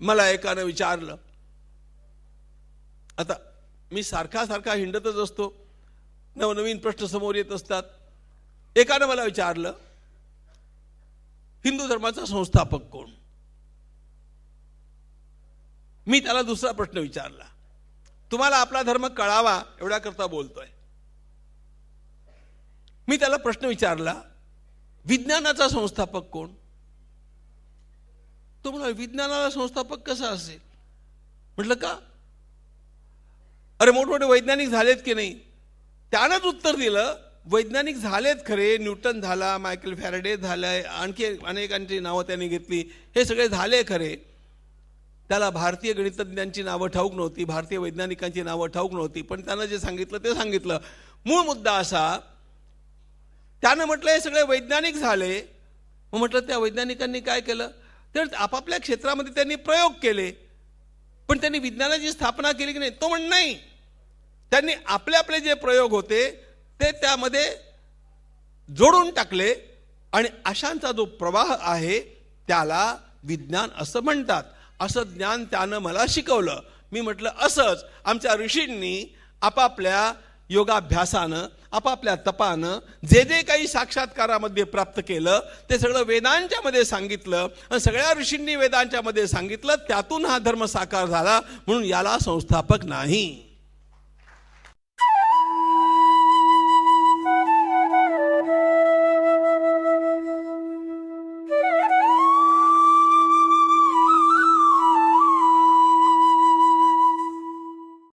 मला एकानं विचारलं. आता मी सारखा सारखा हिंडतच असतो. नवनवीन प्रश्न समोर येत असतात. एकानं मला विचारलं हिंदू धर्माचा संस्थापक कोण? मी त्याला दुसरा प्रश्न विचारला तुम्हाला आपला धर्म कळावा एवढ्याकरता बोलतोय. मी त्याला प्रश्न विचारला विज्ञानाचा संस्थापक कोण? तो म्हणाला विज्ञानाला संस्थापक कसा असेल? म्हटलं का? अरे मोठमोठे वैज्ञानिक झालेत की नाही? त्यानंच उत्तर दिलं वैज्ञानिक झालेत खरे न्यूटन झाला मायकेल फॅरडे झालाय आणखी अनेकांची नावं त्यांनी घेतली हे सगळे झाले खरे. त्याला भारतीय गणितज्ञांची नावं ठाऊक नव्हती भारतीय वैज्ञानिकांची नावं ठाऊक नव्हती पण त्यानं जे सांगितलं ते सांगितलं. मूळ मुद्दा असा त्यानं म्हटलं हे सगळे वैज्ञानिक झाले. मग म्हटलं त्या वैज्ञानिकांनी काय केलं? तर आपापल्या क्षेत्रामध्ये त्यांनी प्रयोग केले. पण त्यांनी विज्ञानाची स्थापना केली की नाही तो म्हण नाही. त्यांनी आपले आपले जे प्रयोग होते ते त्यामध्ये जोडून टाकले आणि अशांचा जो प्रवाह आहे त्याला विज्ञान असं म्हणतात. असं ज्ञान त्यानं मला शिकवलं. मी म्हटलं असंच आमच्या ऋषींनी आपापल्या योगाभ्यासानं आपापल्या तपानं जे जे काही साक्षात्कारामध्ये प्राप्त केलं ते सगळं वेदांच्या मध्ये सांगितलं आणि सगळ्या ऋषींनी वेदांच्या मध्ये सांगितलं त्यातून हा धर्म साकार झाला म्हणून याला संस्थापक नाही.